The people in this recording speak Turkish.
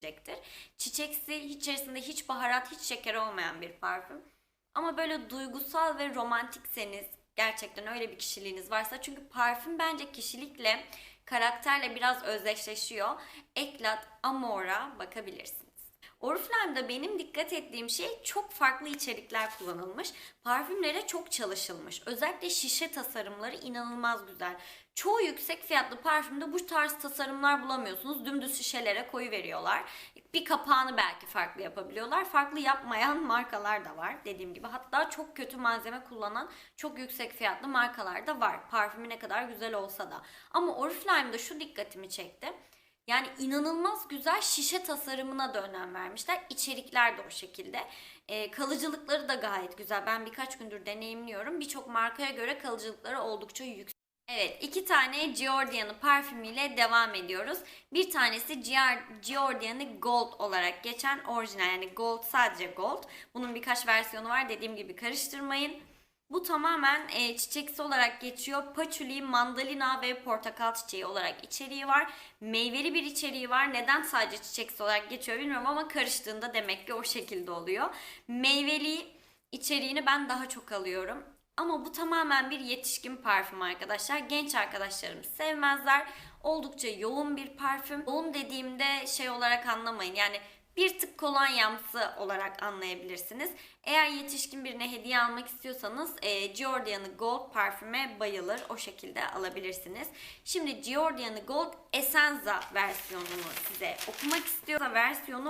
çiçektir. Çiçeksi, içerisinde hiç baharat, hiç şeker olmayan bir parfüm. Ama böyle duygusal ve romantikseniz, gerçekten öyle bir kişiliğiniz varsa çünkü parfüm bence kişilikle, karakterle biraz özdeşleşiyor. Eklat, Amora bakabilirsiniz. Oriflame'da benim dikkat ettiğim şey çok farklı içerikler kullanılmış. Parfümlere çok çalışılmış. Özellikle şişe tasarımları inanılmaz güzel. Çoğu yüksek fiyatlı parfümde bu tarz tasarımlar bulamıyorsunuz. Dümdüz şişelere koyu veriyorlar. Bir kapağını belki farklı yapabiliyorlar. Farklı yapmayan markalar da var dediğim gibi. Hatta çok kötü malzeme kullanan çok yüksek fiyatlı markalar da var. Parfümü ne kadar güzel olsa da. Ama Oriflame'da şu dikkatimi çekti. Yani inanılmaz güzel şişe tasarımına da önem vermişler. İçerikler de o şekilde. Ee, kalıcılıkları da gayet güzel. Ben birkaç gündür deneyimliyorum. Birçok markaya göre kalıcılıkları oldukça yüksek. Evet, iki tane Giordano parfümüyle devam ediyoruz. Bir tanesi Gior- Giordano Gold olarak geçen orijinal yani Gold sadece Gold. Bunun birkaç versiyonu var dediğim gibi karıştırmayın. Bu tamamen e, çiçeksi olarak geçiyor. Paçuli, mandalina ve portakal çiçeği olarak içeriği var. Meyveli bir içeriği var. Neden sadece çiçeksi olarak geçiyor bilmiyorum ama karıştığında demek ki o şekilde oluyor. Meyveli içeriğini ben daha çok alıyorum. Ama bu tamamen bir yetişkin parfüm arkadaşlar. Genç arkadaşlarım sevmezler. Oldukça yoğun bir parfüm. Yoğun dediğimde şey olarak anlamayın. Yani bir tık kolonyamsı olarak anlayabilirsiniz. Eğer yetişkin birine hediye almak istiyorsanız e, Giordano Gold parfüme bayılır. O şekilde alabilirsiniz. Şimdi Giordano Gold Essenza versiyonunu size okumak istiyorum. Versiyonu